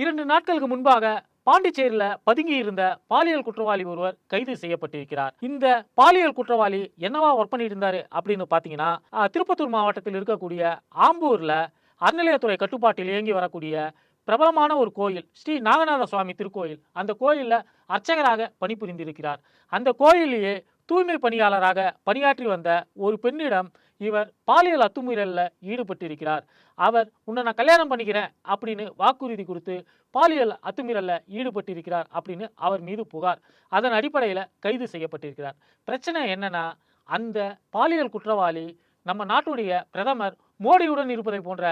இரண்டு நாட்களுக்கு முன்பாக பாண்டிச்சேரியில பதுங்கி இருந்த பாலியல் குற்றவாளி ஒருவர் கைது செய்யப்பட்டிருக்கிறார். இந்த பாலியல் குற்றவாளி என்னவா ஒர்க் பண்ணிட்டு இருந்தாரு அப்படின்னு பாத்தீங்கன்னா திருப்பத்தூர் மாவட்டத்தில் இருக்கக்கூடிய ஆம்பூர்ல அறநிலையத்துறை கட்டுப்பாட்டில் இயங்கி வரக்கூடிய பிரபலமான ஒரு கோயில் ஸ்ரீ நாகநாத சுவாமி திருக்கோயில். அந்த கோயிலில் அர்ச்சகராக பணிபுரிந்திருக்கிறார். அந்த கோயிலேயே தூய்மை பணியாளராக பணியாற்றி வந்த ஒரு பெண்ணிடம் இவர் பாலியல் அத்துமீறலில் ஈடுபட்டிருக்கிறார். அவர் உன்னை நான் கல்யாணம் பண்ணிக்கிறேன் அப்படின்னு வாக்குறுதி கொடுத்து பாலியல் அத்துமீறலில் ஈடுபட்டிருக்கிறார் அப்படின்னு அவர் மீது புகார். அதன் அடிப்படையில் கைது செய்யப்பட்டிருக்கிறார். பிரச்சனை என்னன்னா அந்த பாலியல் குற்றவாளி நம்ம நாட்டுடைய பிரதமர் மோடியுடன் இருப்பதை போன்ற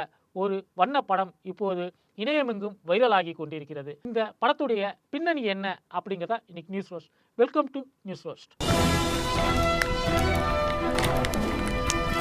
ஒரு வண்ண படம் இப்போது இணையமெங்கும் வைரலாகி கொண்டிருக்கிறது. இந்த படத்துடைய பின்னணி என்ன அப்படிங்கிறதா இன்னைக்கு news roast welcome to news roast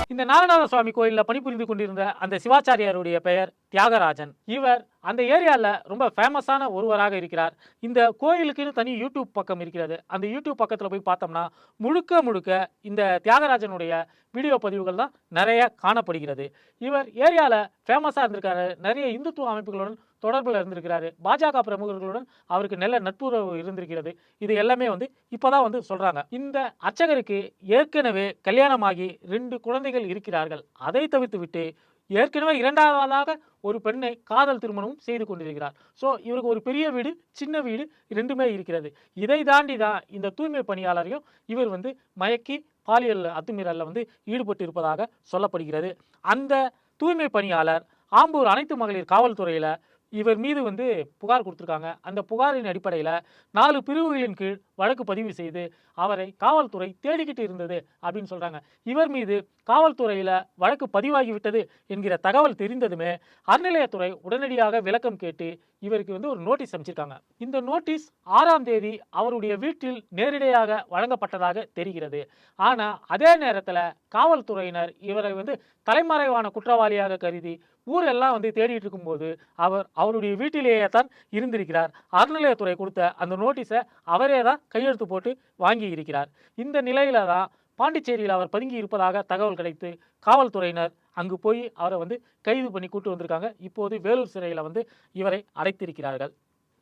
இந்த நாகநாத சுவாமி கோயிலில் பணிபுரிந்து கொண்டிருந்த அந்த சிவாச்சாரியாருடைய பெயர் தியாகராஜன். இவர் அந்த ஏரியாவில் ரொம்ப ஃபேமஸான ஒருவராக இருக்கிறார். இந்த கோயிலுக்குன்னு தனி யூடியூப் பக்கம் இருக்கிறது. அந்த யூடியூப் பக்கத்தில் போய் பார்த்தோம்னா முழுக்க முழுக்க இந்த தியாகராஜனுடைய வீடியோ பதிவுகள் தான் நிறைய காணப்படுகிறது. இவர் ஏரியாவில் ஃபேமஸாக இருந்திருக்காரு. நிறைய இந்துத்துவ அமைப்புகளுடன் தொடர்பில் இருந்திருக்கிறாரு. பாஜக பிரமுகர்களுடன் அவருக்கு நல்ல நட்புறவு இருந்திருக்கிறது. இது எல்லாமே வந்து இப்போதான் வந்து சொல்கிறாங்க இந்த அர்ச்சகருக்கு ஏற்கனவே கல்யாணமாகி ரெண்டு குழந்தைகள் இருக்கிறார்கள். அதை தவிர்த்து விட்டு ஏற்கனவே இரண்டாவதாக ஒரு பெண்ணை காதல் திருமணமும் செய்து கொண்டிருக்கிறார். ஸோ இவருக்கு ஒரு பெரிய வீடு சின்ன வீடு ரெண்டுமே இருக்கிறது. இதை தாண்டி தான் இந்த தூய்மை பணியாளரையும் இவர் வந்து மயக்கி பாலியல் அத்துமீறலில் வந்து ஈடுபட்டு இருப்பதாக சொல்லப்படுகிறது. அந்த தூய்மை பணியாளர் ஆம்பூர் அனைத்து மகளிர் காவல்துறையில் இவர் மீது வந்து புகார் கொடுத்துருக்காங்க. அந்த புகாரின் அடிப்படையில் நாலு பிரிவுகளின் கீழ் வழக்கு பதிவு செய்து அவரை காவல்துறை தேடிக்கிட்டு இருந்தது அப்படின்னு சொல்கிறாங்க இவர் மீது காவல்துறையில் வழக்கு பதிவாகிவிட்டது என்கிற தகவல் தெரிந்ததுமே அறநிலையத்துறை உடனடியாக விளக்கம் கேட்டு இவருக்கு வந்து ஒரு நோட்டீஸ் அமைச்சிருக்காங்க இந்த நோட்டீஸ் ஆறாம் தேதி அவருடைய வீட்டில் நேரடியாக வழங்கப்பட்டதாக தெரிகிறது. ஆனால் அதே நேரத்தில் காவல்துறையினர் இவரை வந்து தலைமறைவான குற்றவாளியாக கருதி ஊரெல்லாம் வந்து தேடிட்டு இருக்கும்போது அவர் அவருடைய வீட்டிலேயே தான் இருந்திருக்கிறார். அறநிலையத்துறை கொடுத்த அந்த நோட்டீஸை அவரே தான் கையெழுத்து போட்டு வாங்கி இருக்கிறார் இந்த நிலையில தான் பாண்டிச்சேரியில் அவர் பதுங்கி இருப்பதாக தகவல் கிடைத்து காவல்துறையினர் அங்கு போய் அவரை வந்து கைது பண்ணி கூட்டு வந்திருக்காங்க. இப்போது வேலூர் சிறையில் வந்து இவரை அடைத்திருக்கிறார்கள்.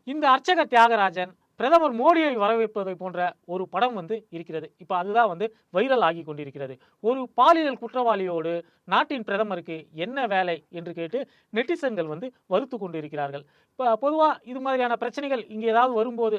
இந்த அர்ச்சகர் தியாகராஜன் பிரதமர் மோடியை வரவேற்பதை போன்ற ஒரு படம் வந்து இருக்கிறது. இப்போ அதுதான் வந்து வைரல் ஆகி கொண்டிருக்கிறது. ஒரு பாலியல் குற்றவாளியோடு நாட்டின் பிரதமருக்கு என்ன வேலை என்று கேட்டு நெட்டிசன்கள் வந்து வறுத்து கொண்டிருக்கிறார்கள். இப்போ பொதுவாக இது மாதிரியான பிரச்சனைகள் இங்கே ஏதாவது வரும்போது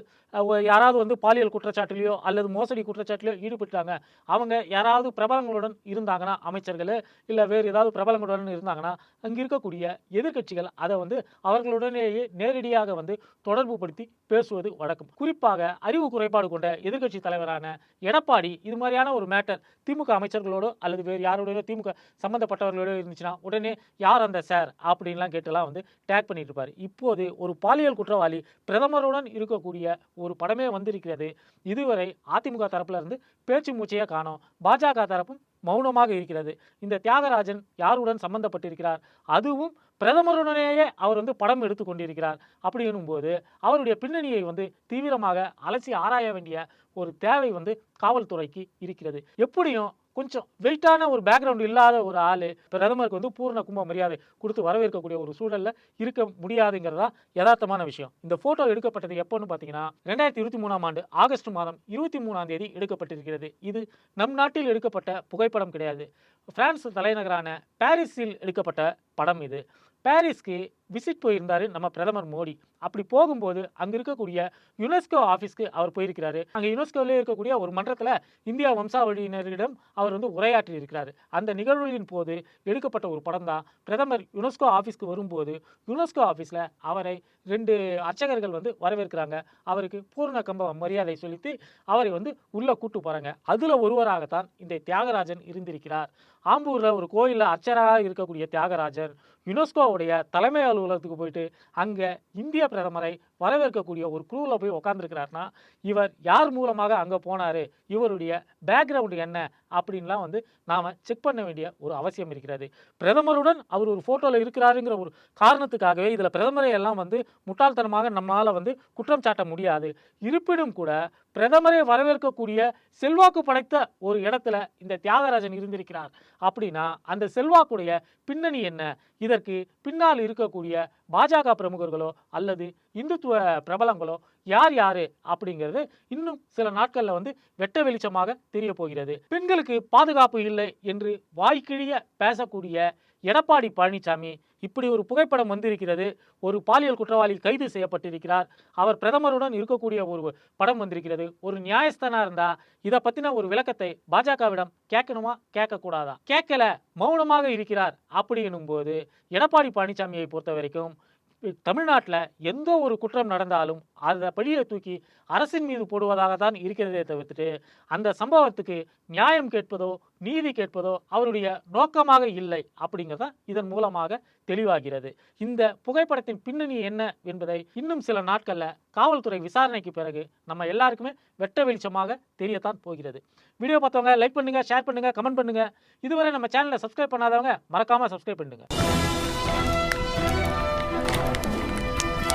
யாராவது வந்து பாலியல் குற்றச்சாட்டிலையோ அல்லது மோசடி குற்றச்சாட்டிலையோ ஈடுபட்டாங்க அவங்க யாராவது பிரபலங்களுடன் இருந்தாங்கன்னா அமைச்சர்கள் இல்லை வேறு ஏதாவது பிரபலங்களுடன் இருந்தாங்கன்னா அங்கே இருக்கக்கூடிய எதிர்க்கட்சிகள் அதை வந்து அவர்களுடனேயே நேரடியாக வந்து தொடர்பு படுத்தி பேசுவது வழக்கம். குறிப்பாக அறிவு குறைபாடு கொண்ட எதிர்க்கட்சி தலைவரான எடப்பாடி இது மாதிரியான ஒரு மேட்டர் திமுக அமைச்சர்களோடோ அல்லது வேறு யாரோடய திமுக சம்மந்தப்பட்டவர்களோட இருந்துச்சுன்னா உடனே யார் அந்த சார் அப்படின்லாம் கேட்டுலாம் வந்து டேக் பண்ணிட்டு இருப்பார். இப்போது ஒரு பாலியல் குற்றவாளி பிரதமருடன் இருக்கக்கூடிய ஒரு படமே வந்திருக்கிறது. இதுவரை அதிமுக தரப்புல இருந்து பேச்சு மூச்சையே காணோம். பாஜக தரப்பும் மௌனமாக இருக்கிறது. இந்த தியாகராஜன் யாருடன் சம்பந்தப்பட்டிருக்கிறார்? அதுவும் பிரதமருடனேயே அவர் வந்து படம் எடுத்து கொண்டிருக்கிறார். அப்படி எனும்போது அவருடைய பின்னணியை வந்து தீவிரமாக அலசி ஆராய வேண்டிய ஒரு தேவை வந்து காவல்துறைக்கு இருக்கிறது. எப்படியும் கொஞ்சம் வெயிட்டான ஒரு பேக்ரவுண்ட் இல்லாத ஒரு ஆள் பிரதமருக்கு வந்து பூர்ண கும்ப மரியாதை கொடுத்து வரவேற்கக்கூடிய ஒரு சூழலில் இருக்க முடியாதுங்கிறதா யதார்த்தமான விஷயம். இந்த போட்டோ எடுக்கப்பட்டது எப்போன்னு பார்த்தீங்கன்னா ரெண்டாயிரத்தி இருபத்தி மூணாம் ஆண்டு ஆகஸ்ட் மாதம் இருபத்தி மூணாம் தேதி எடுக்கப்பட்டிருக்கிறது. இது நம் நாட்டில் எடுக்கப்பட்ட புகைப்படம் கிடையாது. பிரான்ஸ் தலைநகரான பாரிஸில் எடுக்கப்பட்ட படம் இது. பாரிஸ்க்கு விசிட் போயிருந்தார் நம்ம பிரதமர் மோடி. அப்படி போகும்போது அங்கே இருக்கக்கூடிய யுனெஸ்கோ ஆஃபீஸ்க்கு அவர் போயிருக்கிறாரு. அங்கே யுனெஸ்கோவிலே இருக்கக்கூடிய ஒரு மன்றத்தில் இந்தியா வம்சாவளியினரிடம் அவர் வந்து உரையாற்றி இருக்கிறார். அந்த நிகழ்வுகளின் போது எடுக்கப்பட்ட ஒரு படம் தான். பிரதமர் யுனெஸ்கோ ஆஃபீஸ்க்கு வரும்போது யுனெஸ்கோ ஆஃபீஸில் அவரை ரெண்டு அர்ச்சகர்கள் வந்து வரவேற்கிறாங்க. அவருக்கு பூர்ண கம்ப மரியாதை செலுத்தி அவரை வந்து உள்ளே கூட்டு போகிறாங்க அதில் ஒருவராகத்தான் இந்த தியாகராஜன் இருந்திருக்கிறார். ஆம்பூர்ல ஒரு கோயில்ல அர்ச்சராக இருக்கக்கூடிய தியாகராஜர் யுனெஸ்கோவுடைய தலைமை அலுவலகத்துக்கு போயிட்டு அங்கே இந்திய பிரதமரை வரவேற்கக்கூடிய ஒரு குரூவில் போய் உட்காந்துருக்கிறாருன்னா இவர் யார் மூலமாக அங்கே போனார் இவருடைய பேக்ரவுண்டு என்ன அப்படின்லாம் வந்து நாம் செக் பண்ண வேண்டிய ஒரு அவசியம் இருக்கிறது. பிரதமருடன் அவர் ஒரு ஃபோட்டோவில் இருக்கிறாருங்கிற ஒரு காரணத்துக்காகவே இதில் பிரதமரை எல்லாம் வந்து முட்டாள்தனமாக நம்மளால் வந்து குற்றம் சாட்ட முடியாது. இருப்பினும் கூட பிரதமரை வரவேற்கக்கூடிய செல்வாக்கு படைத்த ஒரு இடத்துல இந்த தியாகராஜன் இருந்திருக்கிறார். அப்படின்னா அந்த செல்வாக்குடைய பின்னணி என்ன? இதை இதற்கு பின்னால் இருக்கக்கூடிய பாஜக பிரமுகர்களோ அல்லது இந்துத்துவ பிரபலங்களோ யார் யாரு அப்படிங்கிறது இன்னும் சில நாட்கள்ல வந்து வெட்ட வெளிச்சமாக தெரிய போகிறது. பெண்களுக்கு பாதுகாப்பு இல்லை என்று வாய்க்கிழிய பேசக்கூடிய எடப்பாடி பழனிசாமி இப்படி ஒரு புகைப்படம் வந்திருக்கிறது ஒரு பாலியல் குற்றவாளி கைது செய்யப்பட்டிருக்கிறார் அவர் பிரதமருடன் இருக்கக்கூடிய ஒரு படம் வந்திருக்கிறது ஒரு நியாயஸ்தானா இருந்தா இதை பத்தின ஒரு விளக்கத்தை பாஜகவிடம் கேட்கணுமா கேட்கக்கூடாதா? கேட்கல மௌனமாக இருக்கிறார். அப்படின்னும் போது எடப்பாடி பழனிசாமியை பொறுத்த வரைக்கும் தமிழ்நாட்டில் எந்த ஒரு குற்றம் நடந்தாலும் அதை பழியை தூக்கி அரசின் மீது போடுவதாக தான் இருக்கிறதே தவிர்த்துட்டு அந்த சம்பவத்துக்கு நியாயம் கேட்பதோ நீதி கேட்பதோ அவருடைய நோக்கமாக இல்லை அப்படிங்கிறத இதன் மூலமாக தெளிவாகிறது. இந்த புகைப்படத்தின் பின்னணி என்ன என்பதை இன்னும் சில நாட்களில் காவல்துறை விசாரணைக்கு பிறகு நம்ம எல்லாருக்குமே வெட்ட வெளிச்சமாக தெரியத்தான் போகிறது. வீடியோ பார்த்தவங்க லைக் பண்ணுங்கள் ஷேர் பண்ணுங்கள் கமெண்ட் பண்ணுங்கள் இதுவரை நம்ம சேனலை சப்ஸ்கிரைப் பண்ணாதவங்க மறக்காமல் சப்ஸ்கிரைப் பண்ணுங்கள்